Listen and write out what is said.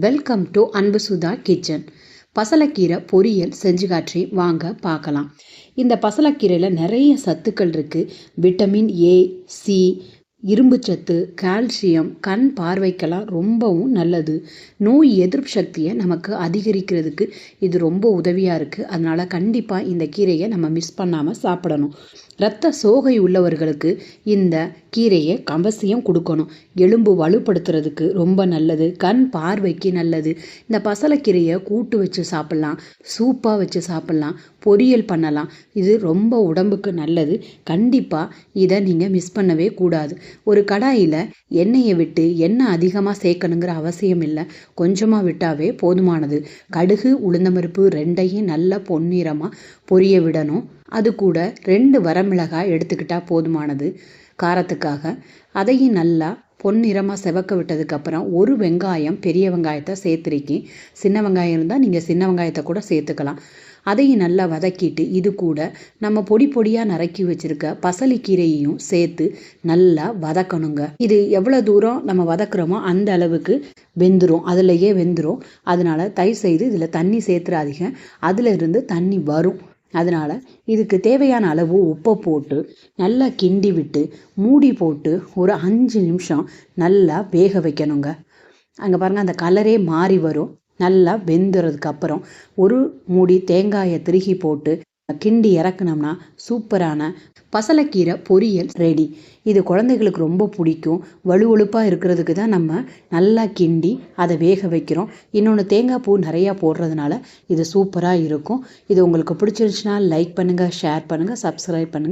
Welcome to அன்பு Sudha kitchen பசலக்கீரை பொரியல் செஞ்சு காற்றி வாங்க பார்க்கலாம். இந்த பசலக்கீரையில் நிறைய சத்துக்கள் இருக்குது விட்டமின் ஏ சி இரும்புச்சத்து கால்சியம் கண் பார்வைக்கெல்லாம் ரொம்பவும் நல்லது. நோய் எதிர்ப்பு சக்தியை நமக்கு அதிகரிக்கிறதுக்கு இது ரொம்ப உதவியாக இருக்குது அதனால் கண்டிப்பாக இந்த கீரையை நம்ம மிஸ் பண்ணாமல் சாப்பிடணும். இரத்த சோகை உள்ளவர்களுக்கு இந்த கீரையை அவசியம் கொடுக்கணும். எலும்பு வலுப்படுத்துறதுக்கு ரொம்ப நல்லது. கண் பார்வைக்கு நல்லது. இந்த பசலைக்கீரையை கூட்டு வச்சு சாப்பிட்லாம். சூப்பாக வச்சு சாப்பிட்லாம். பொரியல் பண்ணலாம். இது ரொம்ப உடம்புக்கு நல்லது. கண்டிப்பாக இதை நீங்கள் மிஸ் பண்ணவே கூடாது. ஒரு கடாயில் எண்ணெயை விட்டு எண்ணெய் அதிகமாக சேர்க்கணுங்கிற அவசியம் இல்லை. கொஞ்சமாக விட்டாவே போதுமானது. கடுகு உளுந்தம்பருப்பு ரெண்டையும் நல்லா பொன்னிறமாக பொரிய விடணும். அது கூட ரெண்டு வரமிளகாய் எடுத்துக்கிட்டால் போதுமானது. காரத்துக்காக. அதையும் நல்லா பொன்னிறமாக செவக்க விட்டதுக்கப்புறம் ஒரு வெங்காயம் பெரிய வெங்காயத்தை சேர்த்துருக்கேன். சின்ன வெங்காயம் இருந்தால் நீங்கள் சின்ன வெங்காயத்தை கூட சேர்த்துக்கலாம். அதையும் நல்லா வதக்கிட்டு இது கூட நம்ம பொடி பொடியாக நறுக்கி வச்சுருக்க பசலிக்கீரையையும் சேர்த்து நல்லா வதக்கணுங்க. இது எவ்வளோ தூரம் நம்ம வதக்குறோமோ அந்த அளவுக்கு வெந்துடும் அதிலையே வெந்துடும் அதனால் தயவு செய்து இதில் தண்ணி சேர்த்துறாதீங்க. அதில் இருந்து தண்ணி வரும். அதனால் இதுக்கு தேவையான அளவு உப்பை போட்டு நல்லா கிண்டி விட்டு மூடி போட்டு ஒரு அஞ்சு நிமிஷம் நல்லா வேக வைக்கணுங்க. அங்கே பாருங்கள் அந்த கலரே மாறி வரும். நல்லா வெந்துறதுக்கு அப்புறம் ஒரு மூடி தேங்காயை திருகி போட்டு கிண்டி இறக்குனோம்னா சூப்பரான பசலைக்கீரை பொரியல் ரெடி இது குழந்தைகளுக்கு ரொம்ப பிடிக்கும். வலுவழுப்பாக இருக்கிறதுக்கு தான் நம்ம நல்லா கிண்டி அதை வேக வைக்கிறோம். இன்னொன்று தேங்காய் பூ நிறையா போடுறதுனால இது சூப்பராக இருக்கும். இது உங்களுக்கு பிடிச்சிருந்துச்சுன்னா லைக் பண்ணுங்கள் ஷேர் பண்ணுங்கள் சப்ஸ்கிரைப் பண்ணுங்கள்